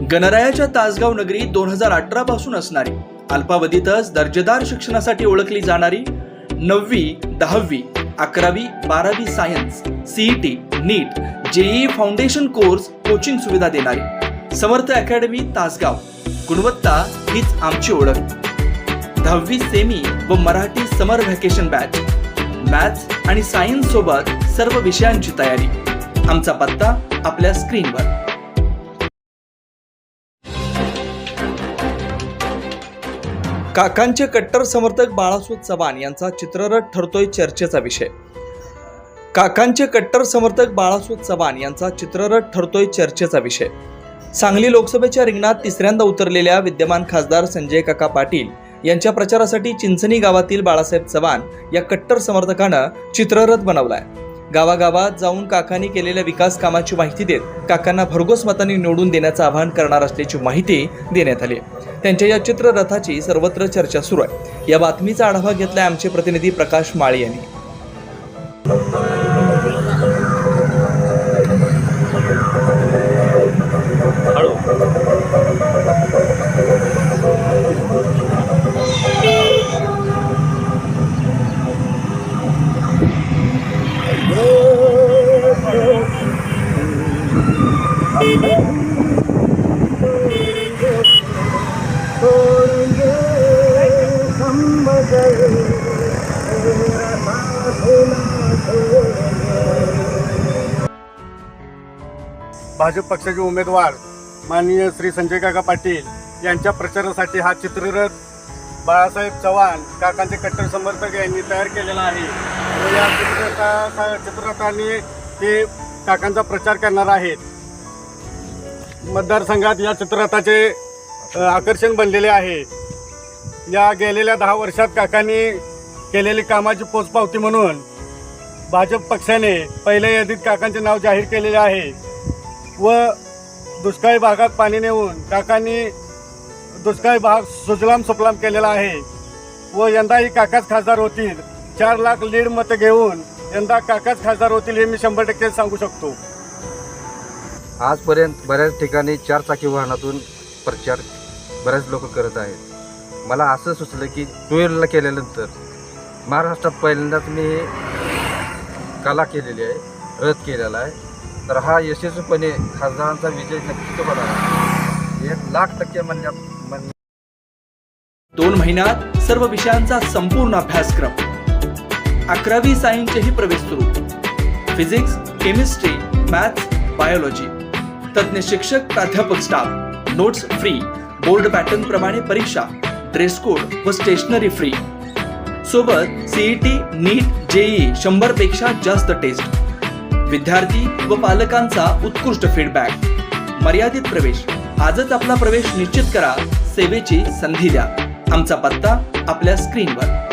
गणरायाच्या तासगाव नगरी दोन हजार अठरा पासून असणारी अल्पावधीतच दर्जेदार शिक्षणासाठी ओळखली जाणारी नववी दहावी अकरावी बारावी science CET NEET JEE foundation course coaching सुविधा देणारी समर्थ अकॅडमी तासगाव. गुणवत्ता हीच आमची ओळख. दहावी सेमी व Marathi summer vacation batch. Maths आणि सायन्स सोबत सर्व विषयांची तयारी. आमचा पत्ता आपल्या स्क्रीनवर. काकांचे कट्टर समर्थक बाळासू चव्हाण यांचा चित्ररथ ठरतोय चर्चेचा विषय. काकांचे कट्टर समर्थक बाळासू चव्हाण यांचा चित्ररथ ठरतोय चर्चेचा विषय. सांगली लोकसभेच्या रिंगणात तिसऱ्यांदा उतरलेल्या विद्यमान खासदार संजय काका पाटील यांच्या प्रचारासाठी चिंचणी गावातील बाळासाहेब चव्हाण या कट्टर समर्थकानं चित्ररथ बनवलाय. गावागावात जाऊन काकांनी केलेल्या विकास कामाची माहिती देत काकांना भरघोस मतांनी निवडून देण्याचं आवाहन करणार असल्याची माहिती देण्यात आली त्यांच्या या चित्ररथाची सर्वत्र चर्चा सुरू आहे. या बातमीचा आढावा घेतलाय आमचे प्रतिनिधी प्रकाश माळी यांनी. भाजप पक्षाचे उमेदवार माननीय श्री संजय काका पाटील यांच्या प्रचारासाठी हा चित्ररथ बाळासाहेब चव्हाण काकांचे कट्टर समर्थक यांनी तयार केलेला आहे. या चित्ररथा चित्ररथाने ते काकांचा प्रचार करणार आहेत. मतदारसंघात या चित्ररथाचे आकर्षण बनलेले आहे. या गेलेल्या दहा वर्षात काकांनी केलेली कामाची पोचपावती म्हणून भाजप पक्षाने पहिल्या यादीत काकांचे नाव जाहीर केलेले आहे व दुष्काळी भागात पाणी नेऊन काकांनी दुष्काळी भाग सुजलाम सुफलाम केलेला आहे व यंदाही काकाच खासदार होतील. चार लाख लीड मतं घेऊन यंदा काकाच खासदार होतील हे मी शंभर टक्के सांगू शकतो. आजपर्यंत बऱ्याच ठिकाणी चारचाकी वाहनातून प्रचार बरेच लोक करत आहेत. मला असं सुचलं की टू केल्यानंतर महाराष्ट्रात पहिल्यांदाच मी कला केलेली आहे रथ केलेला आहे. तर हा यशस्वीपणे खासदारांचा विजय नक्कीच होणार एक लाख टक्के म्हणण्यात म्हण दोन महिन्यात सर्व विषयांचा संपूर्ण अभ्यासक्रम. अकरावी सायन्सचेही प्रवेश सुरू. फिजिक्स केमिस्ट्री मॅथ्स बायोलॉजी तज्ज्ञ शिक्षक प्राध्यापक staff notes free board pattern प्रमाणे परीक्षा. ड्रेस कोड व स्टेशनरी फ्री. सोबत सीईटी नीट जेई शंभरपेक्षा जास्त टेस्ट. विद्यार्थी व पालकांचा उत्कृष्ट फीडबॅक मर्यादित प्रवेश. आजच आपला प्रवेश निश्चित करा. सेवेची संधी द्या. आमचा पत्ता आपल्या स्क्रीनवर